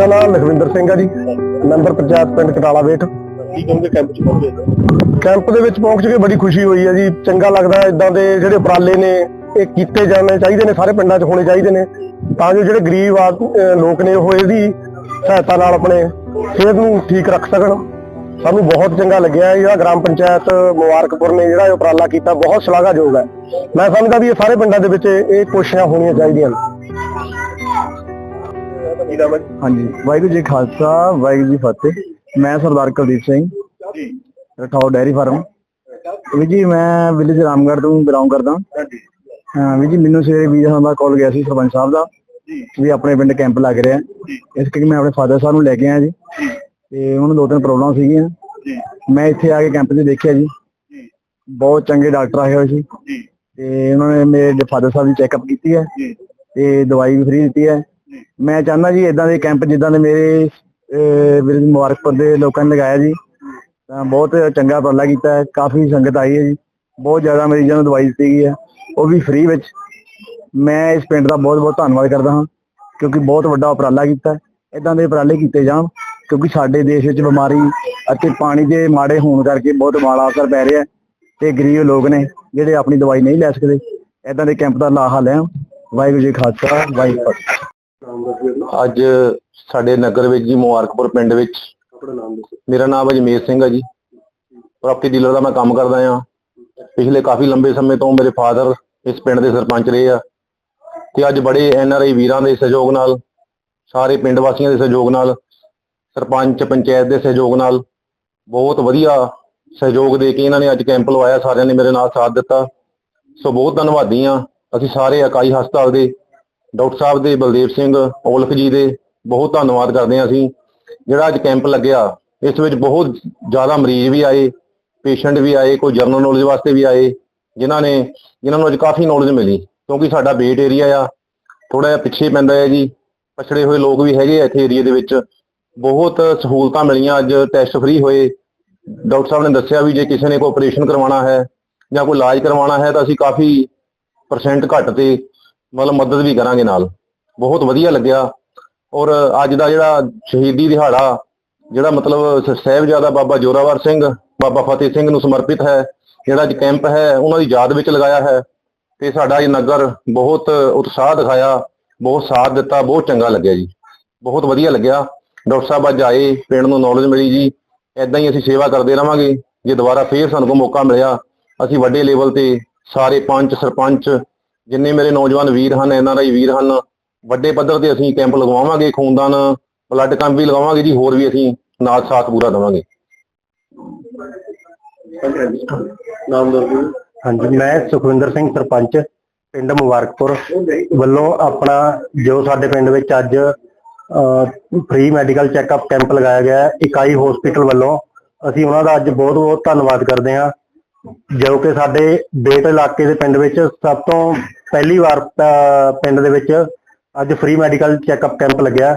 ਮੇਰਾ ਨਾਮ ਲਖਵਿੰਦਰ ਸਿੰਘ ਹੈ ਜੀ, ਮੈਂਬਰ ਪੰਚਾਇਤ ਪਿੰਡ ਕਟਾਲਾ ਵੇਟ ਕੀ ਕਹੋਗੇ ਕੈਂਪ ਚ ਪਹੁੰਚੇ ਕੈਂਪ ਦੇ ਵਿੱਚ ਪਹੁੰਚ ਕੇ ਬੜੀ ਖੁਸ਼ੀ ਹੋਈ ਹੈ ਜੀ, ਚੰਗਾ ਲੱਗਦਾ ਇਦਾਂ ਦੇ ਜਿਹੜੇ ਉਪਰਾਲੇ ਨੇ, ਇਹ ਕੀਤੇ ਜਾਣੇ ਚਾਹੀਦੇ ਨੇ, ਸਾਰੇ ਪਿੰਡਾਂ 'ਚ ਹੋਣੇ ਚਾਹੀਦੇ ਨੇ। ਤਾਂ ਜੋ ਜਿਹੜੇ ਗਰੀਬ ਆ- ਲੋਕ ਨੇ ਉਹ ਇਹਦੀ ਸਹਾਇਤਾ ਨਾਲ ਆਪਣੇ ਸਿਹਤ ਨੂੰ ਠੀਕ ਰੱਖ ਸਕਣ। ਸਾਨੂੰ ਬਹੁਤ ਚੰਗਾ ਲੱਗਿਆ ਜਿਹੜਾ ਗ੍ਰਾਮ ਪੰਚਾਇਤ ਮੁਬਾਰਕਪੁਰ ਨੇ ਜਿਹੜਾ ਉਪਰਾਲਾ ਕੀਤਾ, ਬਹੁਤ ਸ਼ਲਾਘਾਯੋਗ ਹੈ। ਮੈਂ ਸਮਝਦਾ ਵੀ ਇਹ ਸਾਰੇ ਪਿੰਡਾਂ ਦੇ ਵਿੱਚ ਇਹ ਕੋਸ਼ਿਸ਼ਾਂ ਹੋਣੀਆਂ ਚਾਹੀਦੀਆਂ ਨੇ। ਕੀ ਨਾਮ ਹੈ ਹਾਂਜੀ ਵਾਹਿਗੁਰੂ ਜੀ ਖਾਲਸਾ ਵਾਹਿਗੁਰੂ ਜੀ ਫਤਿਹ। ਮੈਂ ਸਰਦਾਰ ਕੁਲਦੀਪ ਸਿੰਘ। ਜੀ। Rathore dairy farm. ਵੀ ਜੀ ਮੈਂ ਵਿਲੇਜ ਰਾਮਗੜ੍ਹ ਤੋਂ ਬਿਲੋਂਗ ਕਰਦਾ। ਹਾਂਜੀ। ਹਾਂ ਵੀ ਜੀ ਮੈਨੂੰ ਸਵੇਰੇ ਵੀਰ ਸਾਹਿਬ ਦਾ ਕਾਲ ਗਿਆ ਸੀ ਸਰਪੰਚ ਸਾਹਿਬ ਦਾ। ਜੀ। ਵੀ ਆਪਣੇ ਪਿੰਡ ਕੈਂਪ ਲੱਗ ਰਿਹਾ। ਇਸ ਕਰਕੇ ਮੈਂ ਆਪਣੇ ਫਾਦਰ ਸਾਹਿਬ ਨੂੰ ਲੈ ਕੇ ਆਇਆ ਜੀ। ਤੇ ਉਹਨਾਂ ਦੋ ਤਿੰਨ ਪ੍ਰੋਬਲਮ ਸੀਗੀਆਂ। ਜੀ। ਮੈਂ ਇੱਥੇ ਆ ਕੇ ਕੈਂਪ 'ਚ ਦੇਖਿਆ ਜੀ। ਜੀ। ਬਹੁਤ ਚੰਗੇ ਡਾਕਟਰ ਆਏ ਹੋਏ ਸੀ। ਜੀ। ਤੇ ਉਹਨਾਂ ਨੇ ਮੇਰੇ ਫਾਦਰ ਸਾਹਿਬ ਦੀ ਚੈੱਕਅਪ ਕੀਤੀ ਹੈ। ਜੀ। ਤੇ ਦਵਾਈ ਵੀ ਫ੍ਰੀ ਦਿੱਤੀ ਹੈ। ਮੈਂ ਚਾਹੁੰਦਾ ਜੀ ਇਦਾਂ ਦੇ ਕੈਂਪ ਜਿੱਦਾਂ ਦੇ ਮੇਰੇ ਅਹ, ਮੁਬਾਰਕਪੁਰ ਦੇ ਲੋਕਾਂ ਨੇ ਲਗਾਇਆ ਜੀ ਤਾਂ ਬਹੁਤ ਚੰਗਾ ਉਪਰਾਲਾ ਕੀਤਾ ਹੈ ਕਾਫੀ ਸੰਗਤ ਆਈ ਹੈ ਜੀ ਬਹੁਤ ਜ਼ਿਆਦਾ ਮਰੀਜ਼ਾਂ ਨੂੰ ਦਵਾਈ ਦਿੱਤੀ ਗਈ ਹੈ ਉਹ ਵੀ ਫ੍ਰੀ ਵਿੱਚ। ਮੈਂ ਇਸ ਪਿੰਡ ਦਾ ਬਹੁਤ ਬਹੁਤ ਧੰਨਵਾਦ ਕਰਦਾ ਹਾਂ ਕਿਉਂਕਿ ਬਹੁਤ ਵੱਡਾ ਉਪਰਾਲਾ ਕੀਤਾ ਇਦਾਂ ਦੇ ਉਪਰਾਲੇ ਕੀਤੇ ਜਾਣ ਕਿਉਂਕਿ ਸਾਡੇ ਦੇਸ਼ ਵਿੱਚ ਬਿਮਾਰੀ ਅਤੇ ਪਾਣੀ ਦੇ ਮਾੜੇ ਹੋਣ ਕਰਕੇ ਬਹੁਤ ਮਾੜਾ ਅਸਰ ਪੈ ਰਿਹਾ ਤੇ ਗਰੀਬ ਲੋਕ ਨੇ ਜਿਹੜੇ ਆਪਣੀ ਦਵਾਈ ਨਹੀਂ ਲੈ ਸਕਦੇ ਇਦਾਂ ਦੇ ਕੈਂਪ ਦਾ ਲਾਹਾ ਲੈਣ ਵਾਹਿਗੁਰੂ ਜੀ ਖਾਲਸਾ ਵਾਹਿਗੁਰੂ ਫਤਿਹ। ਅੱਜ ਸਾਡੇ ਨਗਰ ਵਿੱਚ ਜੀ ਮੁਬਾਰਕਪੁਰ ਪਿੰਡ ਵਿੱਚ। ਆਪਣਾ ਨਾਮ ਦੱਸੋ। ਮੇਰਾ ਨਾਮ ਅਜਮੇਰ ਸਿੰਘ ਹੈ ਜੀ। ਪ੍ਰਾਪਰਟੀ ਡੀਲਰ ਦਾ ਮੈਂ ਕੰਮ ਕਰਦਾ ਹਾਂ ਪਿਛਲੇ ਕਾਫੀ ਲੰਬੇ ਸਮੇਂ ਤੋਂ ਮੇਰੇ ਫਾਦਰ ਇਸ ਪਿੰਡ ਦੇ ਸਰਪੰਚ ਰਹੇ ਆ। ਤੇ ਅੱਜ ਬੜੇ ਐਨ ਆਰ ਆਈ ਵੀਰਾਂ ਦੇ ਸਹਿਯੋਗ ਨਾਲ ਸਾਰੇ ਪਿੰਡ ਵਾਸੀਆਂ ਦੇ ਸਹਿਯੋਗ ਨਾਲ ਸਰਪੰਚ ਪੰਚਾਇਤ ਦੇ ਸਹਿਯੋਗ ਨਾਲ ਬਹੁਤ ਵਧੀਆ ਸਹਿਯੋਗ ਦੇ ਕੇ ਇਹਨਾਂ ਨੇ ਅੱਜ ਕੈਂਪ ਲਵਾਇਆ। ਸਾਰਿਆਂ ਨੇ ਮੇਰੇ ਨਾਲ ਸਾਥ ਦਿੱਤਾ। ਸੋ ਬਹੁਤ ਧੰਨਵਾਦੀ ਆ। ਅਸੀਂ ਸਾਰੇ ਇਕਾਈ ਹਸਪਤਾਲ ਦੇ ਡਾਕਟਰ ਸਾਹਿਬ ਦੇ, ਬਲਦੇਵ ਸਿੰਘ, ਔਲਖ ਜੀ ਦੇ ਬਹੁਤ ਧੰਨਵਾਦ ਕਰਦੇ ਹਾਂ ਅਸੀਂ। ਜਿਹੜਾ ਅੱਜ ਕੈਂਪ ਲੱਗਿਆ, ਇਸ ਵਿੱਚ ਬਹੁਤ ਜ਼ਿਆਦਾ ਮਰੀਜ਼ ਵੀ ਆਏ, ਪੇਸ਼ੈਂਟ ਵੀ ਆਏ, ਕੋਈ ਜਰਨਲ ਨੌਲੇਜ ਵਾਸਤੇ ਵੀ ਆਏ, ਜਿਨ੍ਹਾਂ ਨੇ, ਜਿਨ੍ਹਾਂ ਨੂੰ ਅੱਜ ਕਾਫੀ ਨੌਲੇਜ ਮਿਲੀ, ਕਿਉਂਕਿ ਸਾਡਾ ਬੇਟ ਏਰੀਆ ਆ ਥੋੜਾ ਜਿਹਾ ਪਿੱਛੇ ਪੈਂਦਾ ਹੈ ਜੀ, ਪਛੜੇ ਹੋਏ ਲੋਕ ਵੀ ਹੈਗੇ ਆ ਇੱਥੇ ਏਰੀਆ ਦੇ ਵਿੱਚ। ਬਹੁਤ ਸਹੂਲਤਾਂ ਮਿਲੀਆਂ, ਅੱਜ ਟੈਸਟ ਫ੍ਰੀ ਹੋਏ। ਡਾਕਟਰ ਸਾਹਿਬ ਨੇ ਦੱਸਿਆ ਵੀ ਜੇ ਕਿਸੇ ਨੇ ਕੋਈ ਆਪਰੇਸ਼ਨ ਕਰਵਾਉਣਾ ਹੈ ਜਾਂ ਕੋਈ ਇਲਾਜ ਕਰਵਾਉਣਾ ਹੈ ਤਾਂ ਅਸੀਂ ਕਾਫੀ ਪਰਸੈਂਟ ਘੱਟ ਤੇ ਮਤਲਬ ਮਦਦ ਵੀ ਕਰਾਂਗੇ ਨਾਲ। ਬਹੁਤ ਵਧੀਆ ਲੱਗਿਆ। ਔਰ ਅੱਜ ਦਾ ਜਿਹੜਾ ਸ਼ਹੀਦੀ ਦਿਹਾੜਾ, ਜਿਹੜਾ ਮਤਲਬ ਸ- ਸਾਹਿਬਜ਼ਾਦਾ ਬਾਬਾ ਜੋਰਾਵਰ ਸਿੰਘ, ਬਾਬਾ ਫਤਿਹ ਸਿੰਘ ਨੂੰ ਸਮਰਪਿਤ ਹੈ, ਜਿਹੜਾ ਅੱਜ ਕੈਂਪ ਹੈ, ਉਹਨਾਂ ਦੀ ਯਾਦ ਵਿੱਚ ਲਗਾਇਆ ਹੈ। ਤੇ ਸਾਡਾ ਇਹ ਨਗਰ ਬਹੁਤ ਉਤਸ਼ਾਹ ਦਿਖਾਇਆ, ਬਹੁਤ ਸਾਥ ਦਿੱਤਾ, ਬਹੁਤ ਚੰਗਾ ਲੱਗਿਆ ਜੀ। ਬਹੁਤ ਵਧੀਆ ਲੱਗਿਆ। ਡਾਕਟਰ ਸਾਹਿਬ ਅੱਜ ਆਏ, ਪਿੰਡ ਨੂੰ ਨੌਲੇਜ ਮਿਲੀ ਜੀ। ਐਦਾਂ ਹੀ ਅਸੀਂ ਸੇਵਾ ਕਰਦੇ ਰਵਾਂਗੇ। ਜੇ ਦੁਬਾਰਾ ਫੇਰ ਸਾਨੂੰ ਕੋਈ ਮੌਕਾ ਮਿਲਿਆ, ਅਸੀਂ ਵੱਡੇ ਲੈਵਲ ਤੇ ਸਾਰੇ ਪੰਚ, ਸਰਪੰਚ ਜਿੰਨੇ ਮੇਰੇ ਨੌਜਵਾਨ ਵੀਰ ਹਨ ਐਨਆਰਆਈ ਵੀਰ ਹਨ, ਵੱਡੇ ਪੱਧਰ ਤੇ ਅਸੀਂ ਕੈਂਪ ਲਗਵਾਵਾਂਗੇ, ਖੂਨਦਾਨ, ਬਲੱਡ ਕੈਂਪ ਵੀ ਲਗਾਵਾਂਗੇ ਜੀ, ਹੋਰ ਵੀ ਅਸੀਂ ਨਾਲ ਸਾਥ ਪੂਰਾ ਦੇਵਾਂਗੇ। ਨਾਮ ਦੱਸੋ ਹਾਂਜੀ, ਮੈਂ ਸੁਖਵਿੰਦਰ ਸਿੰਘ ਸਰਪੰਚ, ਪਿੰਡ ਮੁਬਾਰਕਪੁਰ ਵੱਲੋਂ ਆਪਣਾ ਜੋ ਸਾਡੇ ਪਿੰਡ ਵਿੱਚ ਅੱਜ ਫ੍ਰੀ ਮੈਡੀਕਲ ਚੈੱਕਅਪ ਕੈਂਪ ਲਗਾਇਆ ਗਿਆ ਹੈ, ਇਕਾਈ ਹਸਪੀਟਲ ਵੱਲੋਂ, ਅਸੀਂ ਉਹਨਾਂ ਦਾ ਅੱਜ ਬਹੁਤ ਬਹੁਤ ਧੰਨਵਾਦ ਕਰਦੇ ਹਾਂ, ਜੋ ਕਿ ਸਾਡੇ ਬੇਟ ਇਲਾਕੇ ਦੇ ਪਿੰਡ ਵਿੱਚ ਸਭ ਤੋਂ ਪਹਿਲੀ ਵਾਰ ਪਿੰਡ ਦੇ ਵਿੱਚ ਅੱਜ ਫ੍ਰੀ ਮੈਡੀਕਲ ਚੈੱਕਅਪ ਕੈਂਪ ਲੱਗਿਆ।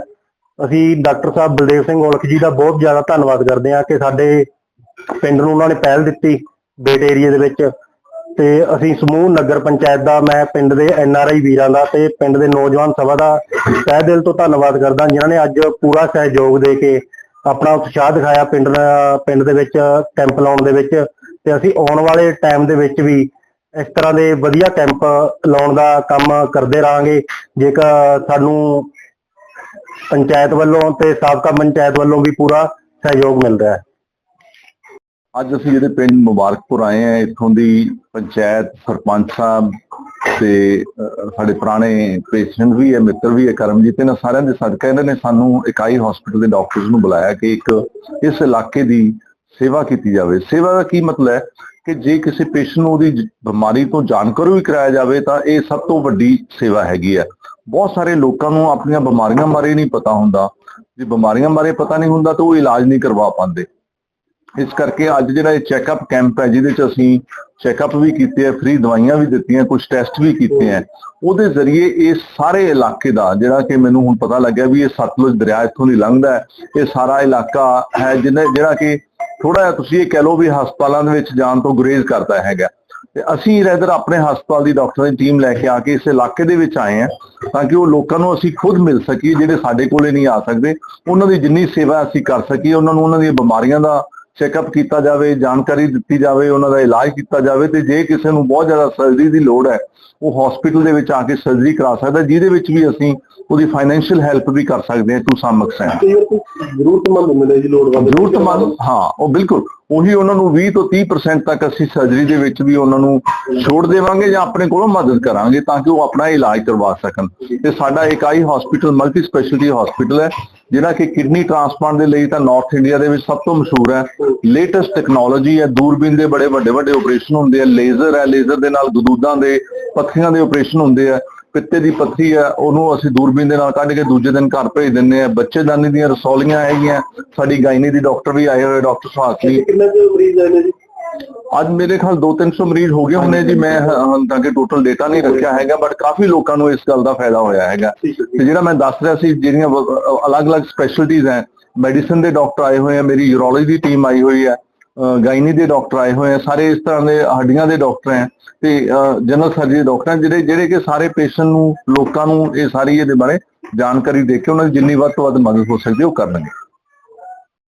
ਅਸੀਂ ਡਾਕਟਰ ਸਾਹਿਬ ਬਲਦੇਵ ਸਿੰਘ ਔਲਖ ਜੀ ਦਾ ਬਹੁਤ ਜ਼ਿਆਦਾ ਧੰਨਵਾਦ ਕਰਦੇ ਹਾਂ ਕਿ ਸਾਡੇ ਪਿੰਡ ਨੂੰ ਉਹਨਾਂ ਨੇ ਪਹਿਲ ਦਿੱਤੀ ਬੇਟ ਏਰੀਆ ਦੇ ਵਿੱਚ। ਤੇ ਅਸੀਂ ਸਮੂਹ ਨਗਰ ਪੰਚਾਇਤ ਦਾ, ਮੈਂ ਪਿੰਡ ਦੇ ਐਨ ਆਰ ਆਈ ਵੀਰਾਂ ਦਾ ਤੇ ਪਿੰਡ ਦੇ ਨੌਜਵਾਨ ਸਭਾ ਦਾ ਤਹਿ ਦਿਲ ਤੋਂ ਧੰਨਵਾਦ ਕਰਦਾ, ਜਿਨ੍ਹਾਂ ਨੇ ਅੱਜ ਪੂਰਾ ਸਹਿਯੋਗ ਦੇ ਕੇ ਆਪਣਾ ਉਤਸ਼ਾਹ ਦਿਖਾਇਆ ਪਿੰਡ ਪਿੰਡ ਦੇ ਵਿੱਚ ਕੈਂਪ ਲਾਉਣ ਦੇ ਵਿੱਚ। ਤੇ ਅਸੀਂ ਆਉਣ ਵਾਲੇ ਟਾਈਮ ਦੇ ਵਿੱਚ ਵੀ ਇਸ ਤਰ੍ਹਾਂ ਦੇ ਵਧੀਆ ਕੈਂਪ ਲਾਉਣ ਦਾ ਕੰਮ ਕਰਦੇ ਰਹਾਂਗੇ। ਜੇਕਰ ਸਾਨੂੰ ਪੰਚਾਇਤ ਵੱਲੋਂ ਤੇ ਸਾਬਕਾ ਪੰਚਾਇਤ ਵੱਲੋਂ ਵੀ ਪੂਰਾ ਸਹਿਯੋਗ ਮਿਲ ਰਿਹਾ ਹੈ। ਅੱਜ ਅਸੀਂ ਜਿਹੜੇ ਪਿੰਡ ਮੁਬਾਰਕਪੁਰ ਆਏ ਆ ਇੱਥੋਂ ਦੀ ਪੰਚਾਇਤ ਸਰਪੰਚ ਸਾਹਿਬ ਤੇ ਸਾਡੇ ਪੁਰਾਣੇ ਪੇਸ਼ੈਂਟ ਵੀ ਹੈ, ਮਿੱਤਰ ਵੀ ਹੈ, ਕਰਮਜੀਤ, ਇਹਨਾਂ ਸਾਰਿਆਂ ਦੇ ਸਦਕਾ ਇਹਨਾਂ ਨੇ ਸਾਨੂੰ ਇਕਾਈ ਹਸਪੀਟਲ ਦੇ ਡਾਕਟਰਸ ਨੂੰ ਬੁਲਾਇਆ ਕਿ ਇੱਕ ਇਸ ਇਲਾਕੇ ਦੀ ਸੇਵਾ ਕੀਤੀ ਜਾਵੇ। ਸੇਵਾ ਦਾ ਕੀ ਮਤਲਬ ਹੈ? ਕਿ ਜੇ ਕਿਸੇ ਪੇਸ਼ੈਂਟ ਨੂੰ ਉਹਦੀ ਬਿਮਾਰੀ ਤੋਂ ਜਾਣਕਾਰੀ ਵੀ ਕਰਾਇਆ ਜਾਵੇ ਤਾਂ ਇਹ ਸਭ ਤੋਂ ਵੱਡੀ ਸੇਵਾ ਹੈਗੀ ਹੈ ਬਹੁਤ ਸਾਰੇ ਲੋਕਾਂ ਨੂੰ ਆਪਣੀਆਂ ਬਿਮਾਰੀਆਂ ਬਾਰੇ ਨਹੀਂ ਪਤਾ ਹੁੰਦਾ। ਜੇ ਬਿਮਾਰੀਆਂ ਬਾਰੇ ਪਤਾ ਨਹੀਂ ਹੁੰਦਾ ਤਾਂ ਉਹ ਇਲਾਜ ਨਹੀਂ ਕਰਵਾ ਪਾਉਂਦੇ। ਇਸ ਕਰਕੇ ਅੱਜ ਜਿਹੜਾ ਇਹ ਚੈੱਕਅਪ ਕੈਂਪ ਹੈ, ਜਿਹਦੇ ਚ ਅਸੀਂ ਚੈੱਕਅਪ ਵੀ ਕੀਤੇ ਆ, ਫ੍ਰੀ ਦਵਾਈਆਂ ਵੀ ਦਿੱਤੀਆਂ ਕੁਝ ਟੈਸਟ ਵੀ ਕੀਤੇ ਆ, ਉਹਦੇ ਜ਼ਰੀਏ ਇਹ ਸਾਰੇ ਇਲਾਕੇ ਦਾ ਜਿਹੜਾ ਕਿ ਮੈਨੂੰ ਹੁਣ ਪਤਾ ਲੱਗਿਆ ਵੀ ਇਹ ਸਤਲੁਜ ਦਰਿਆ ਇੱਥੋਂ ਦੀ ਲੰਘਦਾ ਹੈ। ਇਹ ਸਾਰਾ ਇਲਾਕਾ ਹੈ, ਜਿਹਨੇ ਜਿਹੜਾ ਕਿ ਥੋੜਾ ਜਿਹਾ ਤੁਸੀਂ ਇਹ ਕਹਿ ਲਓ ਵੀ ਹਸਪਤਾਲਾਂ ਦੇ ਵਿੱਚ ਜਾਣ ਤੋਂ ਗੁਰੇਜ਼ ਕਰਦਾ ਹੈਗਾ। ਤੇ ਅਸੀਂ ਰੈਦਰ ਆਪਣੇ ਹਸਪਤਾਲ ਦੀ ਡਾਕਟਰਾਂ ਦੀ ਟੀਮ ਲੈ ਕੇ ਆ ਕੇ ਇਸ ਇਲਾਕੇ ਦੇ ਵਿੱਚ ਆਏ ਆ ਤਾਂ ਕਿ ਉਹ ਲੋਕਾਂ ਨੂੰ ਅਸੀਂ ਖੁਦ ਮਿਲ ਸਕੀਏ ਜਿਹੜੇ ਸਾਡੇ ਕੋਲੇ ਨਹੀਂ ਆ ਸਕਦੇ। ਉਹਨਾਂ ਦੀ ਜਿੰਨੀ ਸੇਵਾ ਅਸੀਂ ਕਰ ਸਕੀਏ, ਉਹਨਾਂ ਨੂੰ ਉਹਨਾਂ ਦੀਆਂ ਬਿਮਾਰੀਆਂ ਦਾ ਚੈੱਕਅਪ ਕੀਤਾ ਜਾਵੇ ਜਾਣਕਾਰੀ ਦਿੱਤੀ ਜਾਵੇ ਉਹਨਾਂ ਦਾ ਇਲਾਜ ਕੀਤਾ ਜਾਵੇ ਤੇ ਜੇ ਕਿਸੇ ਨੂੰ ਬਹੁਤ ਜ਼ਿਆਦਾ ਸਰਜਰੀ ਦੀ ਲੋੜ ਹੈ ਉਹ ਹਸਪੀਟਲ ਦੇ ਵਿੱਚ ਆ ਕੇ ਸਰਜਰੀ ਕਰਾ ਸਕਦਾ ਜਿਹਦੇ ਵਿੱਚ ਵੀ ਅਸੀਂ ਉਹਦੀ ਫਾਈਨੈਂਸ਼ੀਅਲ ਹੈਲਪ ਵੀ ਕਰ ਸਕਦੇ ਹਾਂ ਟੂ ਸਮ ਐਕਸਟੈਂਟ ਜ਼ਰੂਰਤਮੰਦ ਮਿਲੇ ਜੀ ਲੋੜਵੰਦ ਜ਼ਰੂਰਤਮੰਦ ਹਾਂ ਉਹ ਬਿਲਕੁਲ ਉਹੀ ਉਹਨਾਂ ਨੂੰ 20 ਤੋਂ 30% ਤੱਕ ਅਸੀਂ ਸਰਜਰੀ ਦੇ ਵਿੱਚ ਵੀ ਉਹਨਾਂ ਨੂੰ ਛੋੜ ਦੇਵਾਂਗੇ ਜਾਂ ਆਪਣੇ ਕੋਲੋਂ ਮਦਦ ਕਰਾਂਗੇ ਤਾਂ ਕਿ ਉਹ ਆਪਣਾ ਇਲਾਜ ਕਰਵਾ ਸਕਣ। ਤੇ ਸਾਡਾ ਇਕਾਈ ਹਸਪੀਟਲ ਮਲਟੀ ਸਪੈਸ਼ਲਟੀ ਹਸਪੀਟਲ ਹੈ ਜਿਹੜਾ ਕਿ ਕਿਡਨੀ ਟ੍ਰਾਂਸਪਲਾਂਟ ਦੇ ਲਈ ਤਾਂ ਨਾਰਥ ਇੰਡੀਆ ਦੇ ਵਿੱਚ ਸਭ ਤੋਂ ਮਸ਼ਹੂਰ ਹੈ। ਲੇਟੈਸਟ ਟੈਕਨੋਲੋਜੀ ਹੈ, ਦੂਰਬੀਨ ਦੇ ਬੜੇ ਵੱਡੇ ਵੱਡੇ ਆਪਰੇਸ਼ਨ ਹੁੰਦੇ ਆ। ਲੇਜ਼ਰ ਹੈ ਲੇਜ਼ਰ ਦੇ ਨਾਲ ਗਦੂਦਾਂ ਦੇ ਪੱਥਰੀਆਂ ਦੇ ਆਪਰੇਸ਼ਨ ਹੁੰਦੇ ਆ। ਪਿੱਤੇ ਦੀ ਪੱਥੀ ਹੈ, ਉਹਨੂੰ ਅਸੀਂ ਦੂਰਬੀਨ ਦੇ ਨਾਲ ਕੱਢ ਕੇ ਦੂਜੇ ਦਿਨ ਘਰ ਭੇਜ ਦਿੰਦੇ ਆ ਬੱਚੇਦਾਨੀ ਦੀਆਂ ਰਸੌਲੀਆਂ ਹੈਗੀਆਂ। ਸਾਡੀ ਗਾਇਨੀ ਦੀ ਡਾਕਟਰ ਵੀ ਆਏ ਹੋਏ ਡਾਕਟਰ ਸੁਹਾਸਨੀ ਕਿੰਨਾ ਮਰੀਜ਼ ਆਏ ਨੇ ਜੀ? ਅੱਜ ਮੇਰੇ ਖਿਆਲ 2-300 ਮਰੀਜ਼ ਹੋ ਗਏ ਹੋਣੇ ਜੀ ਮੈਂ ਹ- ਹੁਣ ਤੱਕ ਟੋਟਲ ਡੇਟਾ ਨਹੀਂ ਰੱਖਿਆ ਹੈਗਾ ਬਟ ਕਾਫੀ ਲੋਕਾਂ ਨੂੰ ਇਸ ਗੱਲ ਦਾ ਫਾਇਦਾ ਹੋਇਆ ਹੈਗਾ। ਤੇ ਜਿਹੜਾ ਮੈਂ ਦੱਸ ਰਿਹਾ ਸੀ ਜਿਹੜੀਆਂ ਅਲੱਗ-ਅਲੱਗ ਸਪੈਸ਼ਲਟੀਆਂ ਹੈ ਮੈਡੀਸਨ ਦੇ ਡਾਕਟਰ ਆਏ ਹੋਏ ਆ ਮੇਰੀ ਯੂਰੋਲੋਜੀ ਦੀ ਟੀਮ ਆਈ ਹੋਈ ਹੈ ਗਾਇਨੀ ਦੇ ਡਾਕਟਰ ਆਏ ਹੋਏ ਆ ਸਾਰੇ ਇਸ ਤਰ੍ਹਾਂ ਦੇ ਹੱਡੀਆਂ ਦੇ ਡਾਕਟਰ ਹੈ ਤੇ ਜਨਰਲ ਸਰਜਰੀ ਦੇ ਡਾਕਟਰ ਜਿਹੜੇ ਜਿਹੜੇ ਕਿ ਸਾਰੇ ਪੇਸ਼ੈਂਟ ਨੂੰ ਲੋਕਾਂ ਨੂੰ ਇਹ ਸਾਰੀ ਇਹਦੇ ਬਾਰੇ ਜਾਣਕਾਰੀ ਦੇ ਕੇ ਉਹਨਾਂ ਦੀ ਜਿੰਨੀ ਵੱਧ ਤੋਂ ਵੱਧ ਮਦਦ ਹੋ ਸਕਦੀ ਉਹ ਕਰਨਗੇ।